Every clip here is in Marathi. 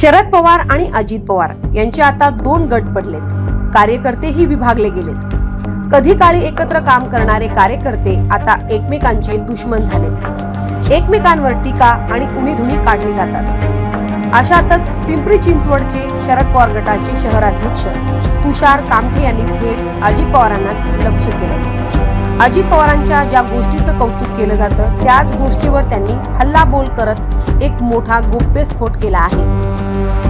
शरद पवार आणि अजित पवार यांचे आता दोन गट पडलेत. कार्यकर्तेही विभागले गेलेत. कधी काळी एकत्र काम करणारे कार्यकर्ते आता एकमेकांचे दुश्मन झालेत. एकमेकांवर टीका आणि उणीधुणी काढली जातात. अशातच पिंपरी चिंचवडचे शरद पवार गटाचे शहराध्यक्ष तुषार कामठे यांनी थेट अजित पवारांनाच लक्ष केलं अजित पवारांच्या ज्या गोष्टीचं कौतुक केलं जातं त्याच गोष्टीवर त्यांनी हल्लाबोल करत एक मोठा गोप्यस्फोट केला आहे.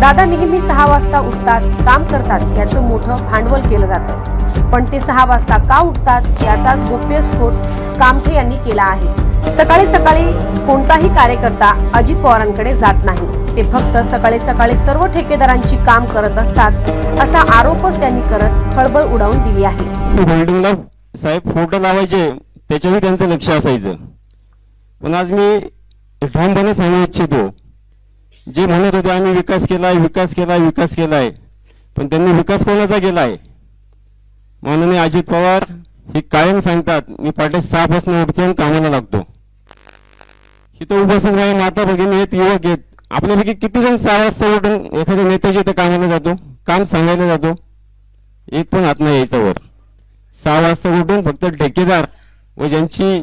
दादा नेहमी सहा वाजता उठतात काम करतात याचं मोठं भांडवल केलं जातं. पण ते सहा वाजता का उठतात याचाच गोप्यस्फोट कामठे यांनी केला आहे. सकाळी सकाळी कोणताही कार्यकर्ता अजित पवारांकडे जात नाही. ते फक्त सकाळी सकाळी सर्व ठेकेदारांची काम करत असतात असा आरोपच त्यांनी करत खळबळ उडावून दिली आहे. होल्डिंगला साहेब फोटो लावायचे त्याच्यावर त्यांचं लक्ष असायचं. पण आज मी ठामपणे सांगू इच्छितो जे म्हणत होते आम्ही विकास केलाय विकास केलाय विकास केलाय पण त्यांनी विकास कोणाचा केलाय? माननीय अजित पवार हे कायम सांगतात मी पहाटे सहापासून उठतो कामाला लागतो. इथं उभासच माझ्या माता भगिनी आहेत युवक आहेत. आपल्यापैकी किती जण सहा वाजता उठून एखाद्या नेत्याच्या इथं कामाला जातो? काम सांगायला जातो? एक पण आत्मा नाही यायचा वर सहा वाजता उठून फक्त ठेकेदार व ज्यांची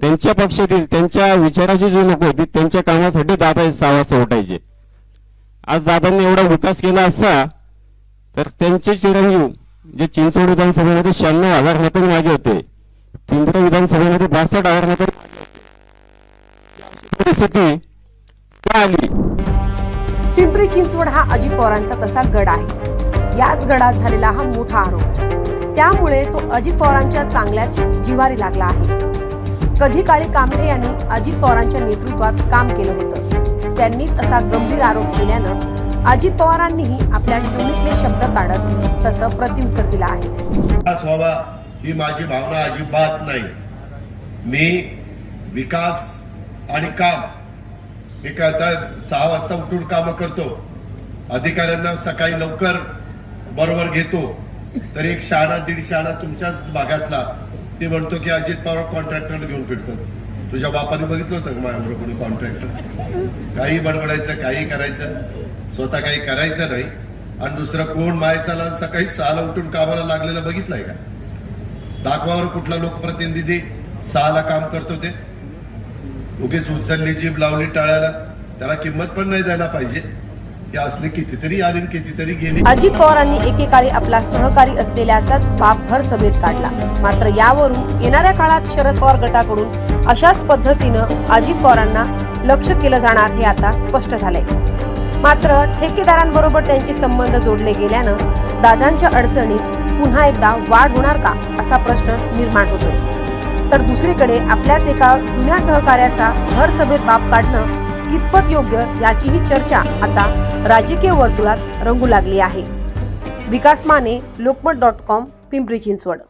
त्यांच्या पक्षातील त्यांच्या विचाराची जी लोक होती त्यांच्या कामासाठी दादा सहा उठायचे. आज दादांनी एवढा विकास केला असता तर त्यांचे चिरंजीव जे चिंचवड विधानसभेमध्ये शहाण्णव हजार मतं मागे होते पिंपरी विधानसभेमध्ये बासष्ट हजार मतं परिस्थिती आली पिंपरी चिंचवड हा अजित पवारांचा तसा गड आहे. याच गडात झालेला हा मोठा आरोप. त्यामुळे तो अजित पवारांच्या चांगल्याच जिवारी लागला आहे. कधी काळी कामठे यांनी अजित पवारांच्या नेतृत्वात काम केलं होतं. त्यांनीच असा गंभीर आरोप केल्यानं अजित पवारांनीही आपल्या ठेवणीतले शब्द काढत तसं प्रत्युत्तर दिलं आहे. विकास व्हावा ही माझी भावना अजिबात नाही. मी विकास आणि काम मी काय आता सहा वाजता उठून कामं करतो. अधिकाऱ्यांना सकाळी लवकर बरोबर घेतो. तर एक शाळा दीड शाळा तुमच्याच भागातला ते म्हणतो की अजित पवार कॉन्ट्रॅक्टरला घेऊन फिरतात. तुझ्या बापाने बघितलं होतं का माझ्याबरोबर कोणी कॉन्ट्रॅक्टर काही बडबडायचं काही करायचं. स्वतः काही करायचं नाही. आणि दुसरं कोण मायचाला सकाळी सहाला उठून कामाला लागलेलं बघितलंय का? दाखवावर कुठला लोकप्रतिनिधी सहाला काम करतो ते? उगीच उचलली जीभ लावली टाळ्याला. त्याला किंमत पण नाही द्यायला पाहिजे. असले कितीतरी आले कितीतरी गेले. अजित पवारांनी एकेकाळी आपला सहकारी असलेल्याचाच बाप भर सभेत काढला. मात्र यावरून येणाऱ्या काळात शरद पवार गटाकडून अशाच पद्धतीनं अजित पवारांना लक्ष केलं जाणार हे आता स्पष्ट झालंय. मात्र ठेकेदारांबरोबर त्यांचे संबंध जोडले गेल्यानं दादांच्या अडचणीत पुन्हा एकदा वाढ होणार का असा प्रश्न निर्माण होतोय. तर दुसरीकडे आपल्याच एका जुन्या सहकार्याचा भर सभेत बाप काढणं कितपत योग्य याचीही चर्चा आता राजकीय वर्तुळात रंगू लागली आहे. Vikas Mane Lokmat dot com Pimpri Chinchwad.